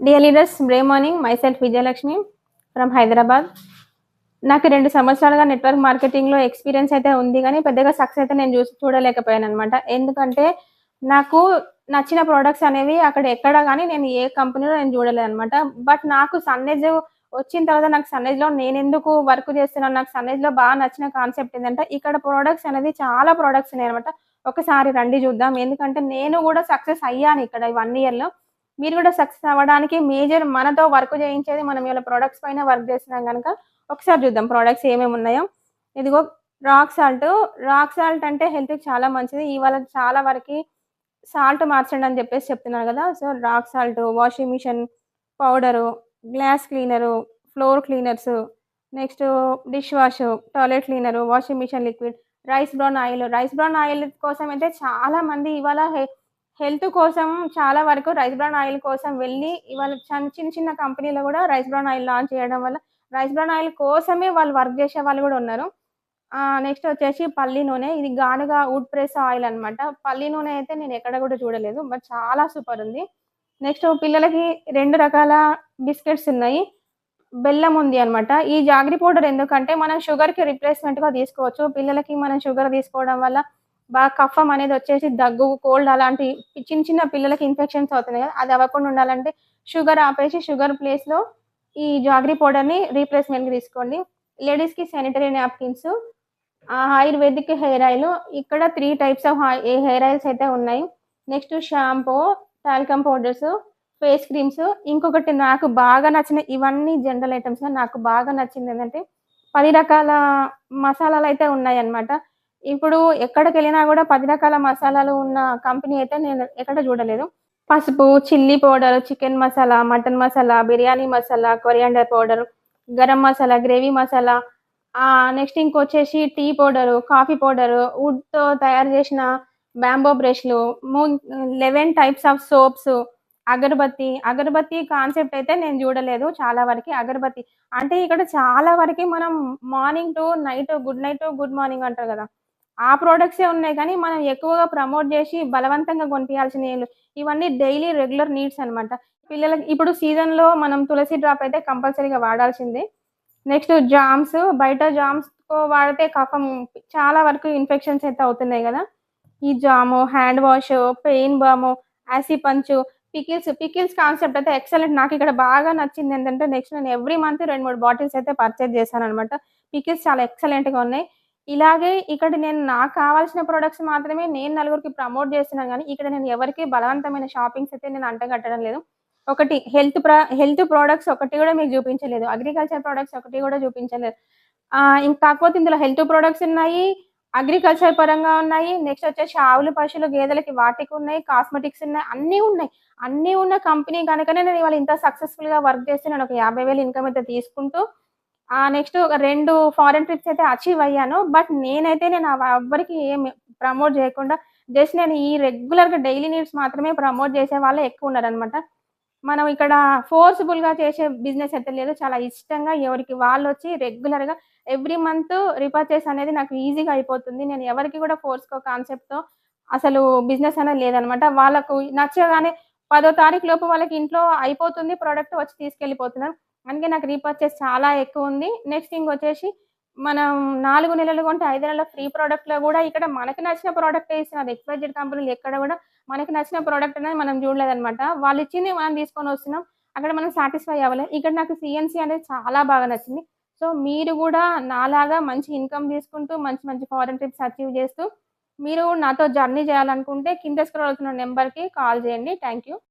Dear leaders బ్రే morning myself Vijayalakshmi from Hyderabad నాకు రెండు సంవత్సరాలుగా నెట్వర్క్ మార్కెటింగ్లో ఎక్స్పీరియన్స్ అయితే ఉంది కానీ పెద్దగా సక్సెస్ అయితే నేను చూసి చూడలేకపోయాను అనమాట ఎందుకంటే నాకు నచ్చిన ప్రోడక్ట్స్ అనేవి అక్కడ ఎక్కడ కానీ నేను ఏ కంపెనీలో నేను చూడలేదు అనమాట బట్ నాకు సన్రైజ్ వచ్చిన తర్వాత నాకు సన్నైజ్లో నేను ఎందుకు వర్క్ చేస్తున్నాను? నాకు సన్నైజ్లో బాగా నచ్చిన కాన్సెప్ట్ ఏంటంటే ఇక్కడ ప్రోడక్ట్స్ అనేది చాలా ప్రోడక్ట్స్ ఉన్నాయి అనమాట ఒకసారి రండి చూద్దాం. ఎందుకంటే నేను కూడా సక్సెస్ అయ్యాను ఇక్కడ వన్ ఇయర్లో మీరు కూడా సక్సెస్ అవ్వడానికి మేజర్ మనతో వర్క్ చేయించేది మనం ఇలా ప్రోడక్ట్స్ పైన వర్క్ చేస్తున్నాం కనుక ఒకసారి చూద్దాం ప్రోడక్ట్స్ ఏమేమి ఉన్నాయో. ఇదిగో రాక్ సాల్ట్ రాక్ సాల్ట్ అంటే హెల్త్కి చాలా మంచిది. ఇవాళ చాలా వరకు సాల్ట్ మార్చండి అని చెప్పేసి చెప్తున్నారు కదా. So rock salt washing machine powder glass cleaner floor cleaners next dish wash toilet cleaner washing machine liquid rice bran oil rice bran oil కోసం అయితే చాలా మంది ఇవాళ హెల్త్ కోసం చాలా వరకు రైస్ బ్రాన్ ఆయిల్ కోసం వెళ్ళి ఇవాళ చిన్న చిన్న చిన్న కంపెనీలో కూడా రైస్ బ్రాన్ ఆయిల్ లాంచ్ చేయడం వల్ల రైస్ బ్రాన్ ఆయిల్ కోసమే వాళ్ళు వర్క్ చేసే వాళ్ళు కూడా ఉన్నారు. నెక్స్ట్ వచ్చేసి పల్లి నూనె. ఇది గానుగా వుడ్ ప్రెస్ ఆయిల్ అనమాట పల్లి నూనె అయితే నేను ఎక్కడ కూడా చూడలేదు బట్ చాలా సూపర్ ఉంది. నెక్స్ట్ పిల్లలకి రెండు రకాల బిస్కెట్స్ ఉన్నాయి. బెల్లం ఉంది అనమాట ఈ జాగ్రీ పౌడర్ ఎందుకంటే మనం షుగర్కి రిప్లేస్మెంట్గా తీసుకోవచ్చు. పిల్లలకి మనం షుగర్ తీసుకోవడం వల్ల బాగా కఫం అనేది వచ్చేసి దగ్గు కోల్డ్ అలాంటి చిన్న చిన్న పిల్లలకి ఇన్ఫెక్షన్స్ అవుతున్నాయి కదా అది అవ్వకుండా ఉండాలంటే షుగర్ ఆపేసి షుగర్ ప్లేస్లో ఈ జాగ్రీ పౌడర్ని రీప్లేస్మెంట్కి తీసుకోండి. లేడీస్కి sanitary napkins Ayurvedic hair oil ఇక్కడ three types of hair oils అయితే ఉన్నాయి. Next shampoo talcum powders face creams ఇంకొకటి నాకు బాగా నచ్చిన ఇవన్నీ జనరల్ ఐటమ్స్ నాకు బాగా నచ్చింది ఏంటంటే పది రకాల మసాలాలు అయితే ఉన్నాయి అన్నమాట ఇప్పుడు ఎక్కడికి వెళ్ళినా కూడా పది రకాల మసాలాలు ఉన్న కంపెనీ అయితే నేను ఎక్కడ చూడలేదు. పసుపు chilli powder chicken masala mutton masala biryani masala coriander powder garam masala gravy masala next ఇంకొచ్చేసి tea powder coffee powder వుడ్తో తయారు చేసిన బ్యాంబో బ్రష్లు మూ eleven types of soaps agarbatti agarbatti concept అయితే నేను చూడలేదు చాలా వరకు అగరబత్తి. అంటే ఇక్కడ చాలా వరకు మనం morning to night good night good morning అంటారు కదా. ఆ ప్రోడక్ట్సే ఉన్నాయి కానీ మనం ఎక్కువగా ప్రమోట్ చేసి బలవంతంగా కొనిపించాల్సిన ఇవన్నీ డైలీ రెగ్యులర్ నీడ్స్ అనమాట పిల్లలకి ఇప్పుడు సీజన్లో మనం తులసి డ్రాప్ అయితే కంపల్సరీగా వాడాల్సిందే. నెక్స్ట్ జామ్స్ బయట జామ్స్ వాడితే కఫం చాలా వరకు ఇన్ఫెక్షన్స్ అయితే అవుతున్నాయి కదా. ఈ jam hand wash pain balm యాసీ పంచు పికిల్స్ పికిల్స్ కాన్సెప్ట్ అయితే ఎక్సలెంట్ నాకు ఇక్కడ బాగా నచ్చింది ఏంటంటే నెక్స్ట్ నేను ఎవ్రీ మంత్ రెండు మూడు బాటిల్స్ అయితే పర్చేజ్ చేశాను అనమాట పికిల్స్ చాలా ఎక్సలెంట్గా ఉన్నాయి. ఇలాగే ఇక్కడ నేను నాకు కావాల్సిన ప్రొడక్ట్స్ మాత్రమే నేను నలుగురికి ప్రమోట్ చేస్తున్నాను కానీ ఇక్కడ నేను ఎవరికి బలవంతమైన షాపింగ్స్ అయితే నేను అంటగట్టడం లేదు. ఒకటి హెల్త్ ప్ర హెల్త్ ప్రోడక్ట్స్ ఒకటి కూడా మీకు చూపించలేదు. అగ్రికల్చర్ ప్రోడక్ట్స్ ఒకటి కూడా చూపించలేదు. ఇంకా కాకపోతే ఇందులో హెల్త్ ప్రోడక్ట్స్ ఉన్నాయి అగ్రికల్చర్ పరంగా ఉన్నాయి నెక్స్ట్ వచ్చేసి ఆవులు పశువులు గేదెలకి వాటికి ఉన్నాయి కాస్మెటిక్స్ ఉన్నాయి అన్నీ ఉన్నాయి. అన్నీ ఉన్న కంపెనీ కనుకనే నేను ఇవాళ ఇంత సక్సెస్ఫుల్గా వర్క్ చేస్తే నేను ఒక యాభై వేలు ఇన్కమ్ అయితే తీసుకుంటూ నెక్స్ట్ ఒక రెండు ఫారెన్ ట్రిప్స్ అయితే అచీవ్ అయ్యాను. బట్ నేనైతే నేను ఎవ్వరికి ఏం ప్రమోట్ చేయకుండా జస్ట్ నేను ఈ రెగ్యులర్గా డైలీ నీడ్స్ మాత్రమే ప్రమోట్ చేసే వాళ్ళే ఎక్కువ ఉన్నారనమాట మనం ఇక్కడ ఫోర్స్ఫుల్గా చేసే బిజినెస్ అయితే లేదు. చాలా ఇష్టంగా ఎవరికి వాళ్ళు వచ్చి రెగ్యులర్గా ఎవ్రీ మంత్ రిపర్చేస్ అనేది నాకు ఈజీగా అయిపోతుంది. నేను ఎవరికి కూడా ఫోర్స్కో కాన్సెప్ట్తో అసలు బిజినెస్ అనేది లేదనమాట వాళ్ళకు నచ్చగానే పదో తారీఖు లోపు వాళ్ళకి ఇంట్లో అయిపోతుంది. ప్రోడక్ట్ వచ్చి తీసుకెళ్ళిపోతున్నాను అందుకే నాకు రీపర్చేస్ చాలా ఎక్కువ ఉంది నెక్స్ట్ ఇంకొచ్చేసి మనం నాలుగు నెలలు కొంటే ఐదు నెలల ఫ్రీ ప్రోడక్ట్లో కూడా ఇక్కడ మనకి నచ్చిన ప్రోడక్ట్ ఇస్తున్నారు. ఎక్స్పైజెడ్ కంపెనీలు ఎక్కడ కూడా మనకి నచ్చిన ప్రోడక్ట్ అనేది మనం చూడలేదన్నమాట. వాళ్ళు ఇచ్చింది మనం తీసుకొని వస్తున్నాం. అక్కడ మనం సాటిస్ఫై అవ్వలేదు ఇక్కడ నాకు సిఎన్సీ అనేది చాలా బాగా నచ్చింది. సో మీరు కూడా నాలాగా మంచి ఇన్కమ్ తీసుకుంటూ మంచి మంచి ఫారెన్ ట్రిప్స్ అచీవ్ చేస్తూ మీరు నాతో జర్నీ చేయాలనుకుంటే కింద స్క్రోల్ అవుతున్న నెంబర్కి కాల్ చేయండి. Thank you